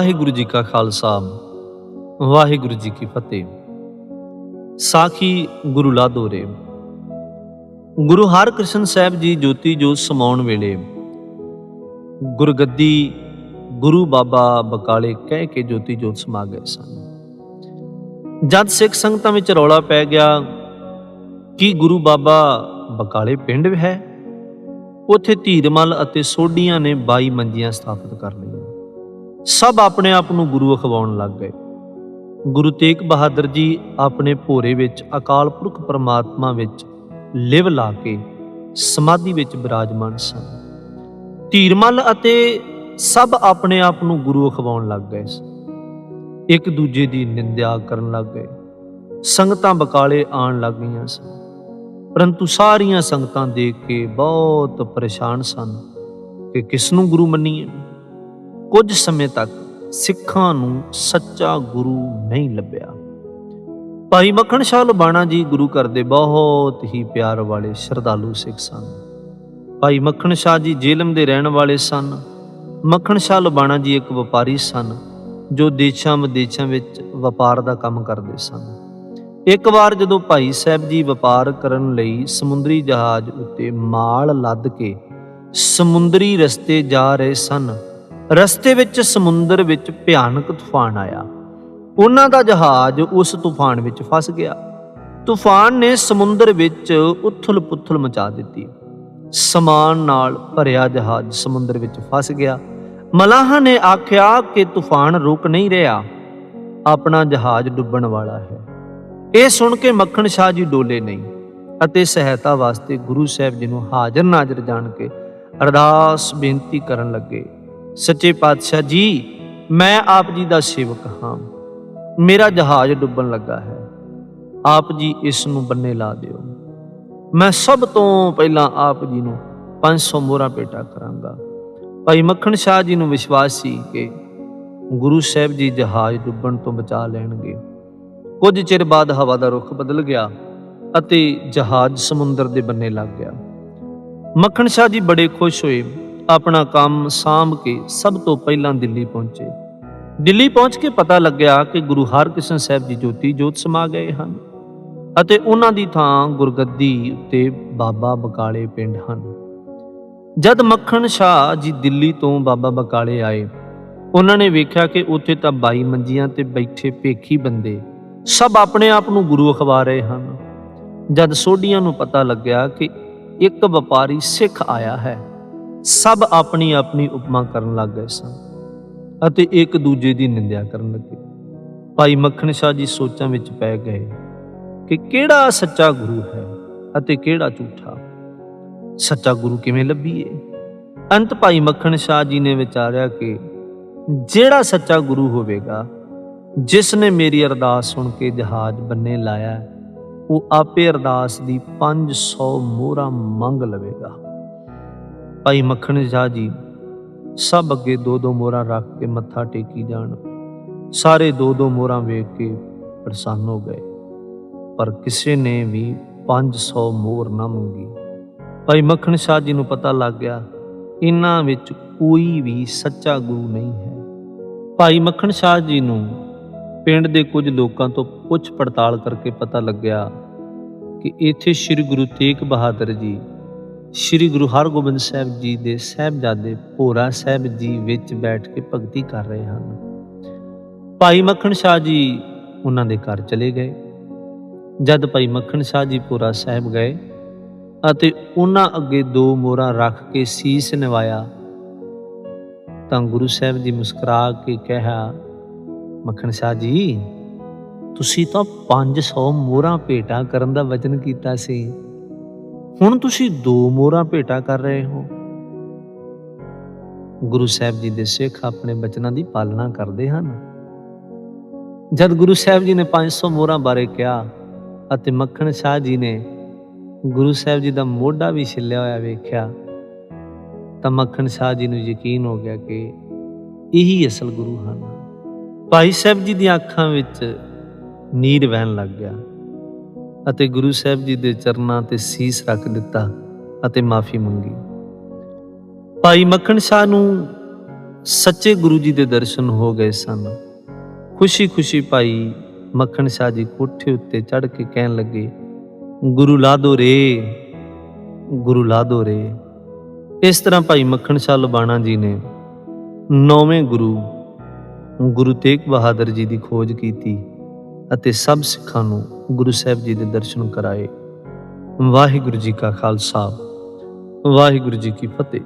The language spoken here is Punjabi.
ਵਾਹਿਗੁਰੂ ਜੀ ਕਾ ਖਾਲਸਾ, ਵਾਹਿਗੁਰੂ ਜੀ ਕੀ ਫਤਿਹ। ਸਾਖੀ ਗੁਰੂ ਲਾਦੋਰੇ ਗੁਰੂ ਹਰਕ੍ਰਿਸ਼ਨ ਸਾਹਿਬ ਜੀ ਜੋਤੀ ਜੋਤ ਸਮਾਉਣ ਵੇਲੇ ਗੁਰਗੱਦੀ ਗੁਰੂ ਬਾਬਾ ਬਕਾਲੇ ਕਹਿ ਕੇ ਜੋਤੀ ਜੋਤ ਸਮਾ ਗਏ ਸਨ। ਜਦ ਸਿੱਖ ਸੰਗਤਾਂ ਵਿੱਚ ਰੌਲਾ ਪੈ ਗਿਆ ਕਿ ਗੁਰੂ ਬਾਬਾ ਬਕਾਲੇ ਪਿੰਡ ਹੈ, ਉੱਥੇ ਧੀਰਮਲ ਅਤੇ ਸੋਢੀਆਂ ਨੇ 22 ਮੰਜੀਆਂ ਸਥਾਪਿਤ ਕਰ ਲਈਆਂ। ਸਭ ਆਪਣੇ ਆਪ ਨੂੰ ਗੁਰੂ ਅਖਵਾਉਣ ਲੱਗ ਗਏ। ਗੁਰੂ ਤੇਗ ਬਹਾਦਰ ਜੀ ਆਪਣੇ ਭੋਰੇ ਵਿੱਚ ਅਕਾਲ ਪੁਰਖ ਪਰਮਾਤਮਾ ਵਿੱਚ ਲਿਵ ਲਾ ਕੇ ਸਮਾਧੀ ਵਿੱਚ ਬਿਰਾਜਮਾਨ ਸਨ। ਧੀਰਮਲ ਅਤੇ ਸਭ ਆਪਣੇ ਆਪ ਨੂੰ ਗੁਰੂ ਅਖਵਾਉਣ ਲੱਗ ਗਏ ਸਨ ਇੱਕ ਦੂਜੇ ਦੀ ਨਿੰਦਿਆ ਕਰਨ ਲੱਗ ਗਏ। ਸੰਗਤਾਂ ਬਕਾਲੇ ਆਣ ਲੱਗ ਗਈਆਂ ਸਨ। ਪਰੰਤੂ ਸਾਰੀਆਂ ਸੰਗਤਾਂ ਦੇਖ ਕੇ ਬਹੁਤ ਪਰੇਸ਼ਾਨ ਸਨ ਕਿ ਕਿਸ ਨੂੰ ਗੁਰੂ ਮੰਨੀਏ। ਕੁਝ ਸਮੇਂ ਤੱਕ ਸਿੱਖਾਂ ਨੂੰ ਸੱਚਾ ਗੁਰੂ ਨਹੀਂ ਲੱਭਿਆ। ਭਾਈ ਮੱਖਣ ਸ਼ਾਹ ਲੁਬਾਣਾ ਜੀ ਗੁਰੂ ਘਰ ਦੇ ਬਹੁਤ ਹੀ ਪਿਆਰ ਵਾਲੇ ਸ਼ਰਧਾਲੂ ਸਿੱਖ ਸਨ। ਭਾਈ ਮੱਖਣ ਸ਼ਾਹ ਜੀ ਜੇਲਮ ਦੇ ਰਹਿਣ ਵਾਲੇ ਸਨ। ਮੱਖਣ ਸ਼ਾਹ ਲੁਬਾਣਾ ਜੀ ਇੱਕ ਵਪਾਰੀ ਸਨ, ਜੋ ਦੇਸ਼ਾਂ ਵਿਦੇਸ਼ਾਂ ਵਿੱਚ ਵਪਾਰ ਦਾ ਕੰਮ ਕਰਦੇ ਸਨ। ਇੱਕ ਵਾਰ ਜਦੋਂ ਭਾਈ ਸਾਹਿਬ ਜੀ ਵਪਾਰ ਕਰਨ ਲਈ ਸਮੁੰਦਰੀ ਜਹਾਜ਼ ਉੱਤੇ ਮਾਲ ਲੱਦ ਕੇ ਸਮੁੰਦਰੀ ਰਸਤੇ ਜਾ ਰਹੇ ਸਨ ਰਸਤੇ ਵਿੱਚ ਸਮੁੰਦਰ ਵਿੱਚ ਭਿਆਨਕ ਤੂਫਾਨ ਆਇਆ। ਉਹਨਾਂ ਦਾ ਜਹਾਜ਼ ਉਸ ਤੂਫਾਨ ਵਿੱਚ ਫਸ ਗਿਆ। ਤੂਫਾਨ ਨੇ ਸਮੁੰਦਰ ਵਿੱਚ ਉਥਲ-ਪੁਥਲ ਮਚਾ ਦਿੱਤੀ। ਸਮਾਨ ਨਾਲ ਭਰਿਆ ਜਹਾਜ਼ ਸਮੁੰਦਰ ਵਿੱਚ ਫਸ ਗਿਆ। ਮਲਾਹਾਂ ਨੇ ਆਖਿਆ ਕਿ ਤੂਫਾਨ ਰੁਕ ਨਹੀਂ ਰਿਹਾ। ਆਪਣਾ ਜਹਾਜ਼ ਡੁੱਬਣ ਵਾਲਾ ਹੈ। ਇਹ ਸੁਣ ਕੇ ਮੱਖਣ ਸ਼ਾਹ ਜੀ ਡੋਲੇ ਨਹੀਂ ਅਤੇ ਸਹਾਇਤਾ ਵਾਸਤੇ ਗੁਰੂ ਸਾਹਿਬ ਜੀ ਨੂੰ ਹਾਜ਼ਰ ਨਾਜ਼ਰ ਜਾਣ ਕੇ ਅਰਦਾਸ ਬੇਨਤੀ ਕਰਨ ਲੱਗੇ। ਸੱਚੇ ਪਾਤਸ਼ਾਹ ਜੀ, ਮੈਂ ਆਪ ਜੀ ਦਾ ਸੇਵਕ ਹਾਂ। ਮੇਰਾ ਜਹਾਜ਼ ਡੁੱਬਣ ਲੱਗਾ ਹੈ। ਆਪ ਜੀ ਇਸ ਨੂੰ ਬੰਨੇ ਲਾ ਦਿਓ। ਮੈਂ ਸਭ ਤੋਂ ਪਹਿਲਾਂ ਆਪ ਜੀ ਨੂੰ 500 ਮੋਹਰਾਂ ਭੇਟਾ ਕਰਾਂਗਾ। ਭਾਈ ਮੱਖਣ ਸ਼ਾਹ ਜੀ ਨੂੰ ਵਿਸ਼ਵਾਸ ਸੀ ਕਿ ਗੁਰੂ ਸਾਹਿਬ ਜੀ ਜਹਾਜ਼ ਡੁੱਬਣ ਤੋਂ ਬਚਾ ਲੈਣਗੇ। ਕੁਝ ਚਿਰ ਬਾਅਦ ਹਵਾ ਦਾ ਰੁਖ ਬਦਲ ਗਿਆ ਅਤੇ ਜਹਾਜ਼ ਸਮੁੰਦਰ ਦੇ ਬੰਨੇ ਲੱਗ ਗਿਆ। ਮੱਖਣ ਸ਼ਾਹ ਜੀ ਬੜੇ ਖੁਸ਼ ਹੋਏ। ਆਪਣਾ ਕੰਮ ਸਾਂਭ ਕੇ ਸਭ ਤੋਂ ਪਹਿਲਾਂ ਦਿੱਲੀ ਪਹੁੰਚੇ। ਦਿੱਲੀ ਪਹੁੰਚ ਕੇ ਪਤਾ ਲੱਗਿਆ ਕਿ ਗੁਰੂ ਹਰਕ੍ਰਿਸ਼ਨ ਸਾਹਿਬ ਜੀ ਜੋਤੀ ਜੋਤ ਸਮਾ ਗਏ ਹਨ ਅਤੇ ਉਹਨਾਂ ਦੀ ਥਾਂ ਗੁਰਗੱਦੀ ਉੱਤੇ ਬਾਬਾ ਬਕਾਲੇ ਪਿੰਡ ਹਨ। ਜਦ ਮੱਖਣ ਸ਼ਾਹ ਜੀ ਦਿੱਲੀ ਤੋਂ ਬਾਬਾ ਬਕਾਲੇ ਆਏ, ਉਹਨਾਂ ਨੇ ਵੇਖਿਆ ਕਿ ਉੱਥੇ ਤਾਂ ਬਾਈ ਮੰਜੀਆਂ ਤੇ ਬੈਠੇ ਭੇਖੀ ਬੰਦੇ ਸਭ ਆਪਣੇ ਆਪ ਨੂੰ ਗੁਰੂ ਅਖਵਾ ਰਹੇ ਹਨ। ਜਦ ਸੋਢੀਆਂ ਨੂੰ ਪਤਾ ਲੱਗਿਆ ਕਿ ਇੱਕ ਵਪਾਰੀ ਸਿੱਖ ਆਇਆ ਹੈ ਸਭ ਆਪਣੀ ਆਪਣੀ ਉਪਮਾ ਕਰਨ ਲੱਗ ਗਏ ਸਨ ਅਤੇ ਇੱਕ ਦੂਜੇ ਦੀ ਨਿੰਦਿਆ ਕਰਨ ਲੱਗੇ। ਭਾਈ ਮੱਖਣ ਸ਼ਾਹ ਜੀ ਸੋਚਾਂ ਵਿੱਚ ਪੈ ਗਏ ਕਿ ਕਿਹੜਾ ਸੱਚਾ ਗੁਰੂ ਹੈ ਅਤੇ ਕਿਹੜਾ ਝੂਠਾ। ਸੱਚਾ ਗੁਰੂ ਕਿਵੇਂ ਲੱਭੀਏ? ਅੰਤ ਭਾਈ ਮੱਖਣ ਸ਼ਾਹ ਜੀ ਨੇ ਵਿਚਾਰਿਆ ਕਿ ਜਿਹੜਾ ਸੱਚਾ ਗੁਰੂ ਹੋਵੇਗਾ, ਜਿਸ ਨੇ ਮੇਰੀ ਅਰਦਾਸ ਸੁਣ ਕੇ ਜਹਾਜ਼ ਬੰਨੇ ਲਾਇਆ, ਉਹ ਆਪੇ ਅਰਦਾਸ ਦੀ 500 ਮੋਹਰਾਂ ਮੰਗ ਲਵੇਗਾ। ਭਾਈ ਮੱਖਣ ਸ਼ਾਹ ਜੀ, ਸਭ ਅੱਗੇ ਦੋ ਦੋ ਮੋਹਰਾਂ ਰੱਖ ਕੇ ਮੱਥਾ ਟੇਕੀ ਜਾਣ। ਸਾਰੇ ਦੋ ਦੋ ਮੋਹਰਾਂ ਵੇਖ ਕੇ ਪ੍ਰਸੰਨ ਹੋ ਗਏ। ਪਰ ਕਿਸੇ ਨੇ ਵੀ 500 ਮੋਹਰ ਨਾ ਮੰਗੀ। ਭਾਈ ਮੱਖਣ ਸ਼ਾਹ ਜੀ ਨੂੰ ਪਤਾ ਲੱਗ ਗਿਆ, ਇਹਨਾਂ ਵਿੱਚ ਕੋਈ ਵੀ ਸੱਚਾ ਗੁਰੂ ਨਹੀਂ ਹੈ। ਭਾਈ ਮੱਖਣ ਸ਼ਾਹ ਜੀ ਨੂੰ ਪਿੰਡ ਦੇ ਕੁਝ ਲੋਕਾਂ ਤੋਂ ਪੁੱਛ ਪੜਤਾਲ ਕਰਕੇ ਪਤਾ ਲੱਗਿਆ ਕਿ ਇੱਥੇ ਸ੍ਰੀ ਗੁਰੂ ਤੇਗ ਬਹਾਦਰ ਜੀ ਸ੍ਰੀ ਗੁਰੂ ਹਰਗੋਬਿੰਦ ਸਾਹਿਬ ਜੀ ਦੇ ਸਹਿਬਜ਼ਾਦੇ ਭੋਰਾ ਸਾਹਿਬ ਜੀ ਵਿੱਚ ਬੈਠ ਕੇ ਭਗਤੀ ਕਰ ਰਹੇ ਹਨ। ਭਾਈ ਮੱਖਣ ਸ਼ਾਹ ਜੀ ਉਹਨਾਂ ਦੇ ਘਰ ਚਲੇ ਗਏ। ਜਦ ਭਾਈ ਮੱਖਣ ਸ਼ਾਹ ਜੀ ਭੋਰਾ ਸਾਹਿਬ ਗਏ ਅਤੇ ਉਹਨਾਂ ਅੱਗੇ ਦੋ ਮੋਹਰਾਂ ਰੱਖ ਕੇ ਸੀਸ ਨਿਵਾਇਆ, ਤਾਂ ਗੁਰੂ ਸਾਹਿਬ ਜੀ ਮੁਸਕਰਾ ਕੇ ਕਿਹਾ, ਮੱਖਣ ਸ਼ਾਹ ਜੀ, ਤੁਸੀਂ ਤਾਂ 500 ਮੋਹਰਾਂ ਭੇਟਾ ਕਰਨ ਦਾ ਵਚਨ ਕੀਤਾ ਸੀ। ਹੁਣ ਤੁਸੀਂ ਦੋ ਮੋਹਰਾਂ ਭੇਟਾ ਕਰ ਰਹੇ ਹੋ। ਗੁਰੂ ਸਾਹਿਬ ਜੀ ਦੇ ਸਿੱਖ ਆਪਣੇ ਬਚਨਾਂ ਦੀ ਪਾਲਣਾ ਕਰਦੇ ਹਨ। ਜਦ ਗੁਰੂ ਸਾਹਿਬ ਜੀ ਨੇ 500 ਮੋਹਰਾਂ ਬਾਰੇ ਕਿਹਾ ਅਤੇ ਮੱਖਣ ਸ਼ਾਹ ਜੀ ਨੇ ਗੁਰੂ ਸਾਹਿਬ ਜੀ ਦਾ ਮੋਢਾ ਵੀ ਛਿੱਲਿਆ ਹੋਇਆ ਵੇਖਿਆ, ਤਾਂ ਮੱਖਣ ਸ਼ਾਹ ਜੀ ਨੂੰ ਯਕੀਨ ਹੋ ਗਿਆ ਕਿ ਇਹੀ ਅਸਲ ਗੁਰੂ ਹਨ। ਭਾਈ ਸਾਹਿਬ ਜੀ ਦੀਆਂ ਅੱਖਾਂ ਵਿੱਚ ਨੀਰ ਵਹਿਣ ਲੱਗ ਗਿਆ। ਅਤੇ ਗੁਰੂ ਸਾਹਿਬ ਜੀ ਦੇ ਚਰਨਾਂ ਤੇ ਸੀਸ ਰੱਖ ਦਿੱਤਾ ਅਤੇ ਮਾਫੀ ਮੰਗੀ। ਭਾਈ ਮੱਖਣ ਸ਼ਾਹ ਨੂੰ ਸੱਚੇ ਗੁਰੂ ਜੀ ਦੇ ਦਰਸ਼ਨ ਹੋ ਗਏ ਸਨ। ਖੁਸ਼ੀ-ਖੁਸ਼ੀ ਭਾਈ ਮੱਖਣ ਸ਼ਾਹ ਜੀ ਕੋਠੇ ਉੱਤੇ ਚੜ੍ਹ ਕੇ ਕਹਿਣ ਲੱਗੇ, ਗੁਰੂ ਲਾਦੋ ਰੇ, ਗੁਰੂ ਲਾਦੋ ਰੇ। ਇਸ ਤਰ੍ਹਾਂ ਭਾਈ ਮੱਖਣ ਸ਼ਾਹ ਲਬਾਣਾ ਜੀ ਨੇ ਨੌਵੇਂ ਗੁਰੂ ਗੁਰੂ ਤੇਗ ਬਹਾਦਰ ਜੀ ਦੀ ਖੋਜ ਕੀਤੀ। ਅਤੇ ਸਭ ਸਿੱਖਾਂ ਨੂੰ ਗੁਰੂ ਸਾਹਿਬ ਜੀ ਦੇ ਦਰਸ਼ਨ ਕਰਾਏ। ਵਾਹਿਗੁਰੂ ਜੀ ਕਾ ਖਾਲਸਾ। ਵਾਹਿਗੁਰੂ ਜੀ ਕੀ ਫਤਿਹ।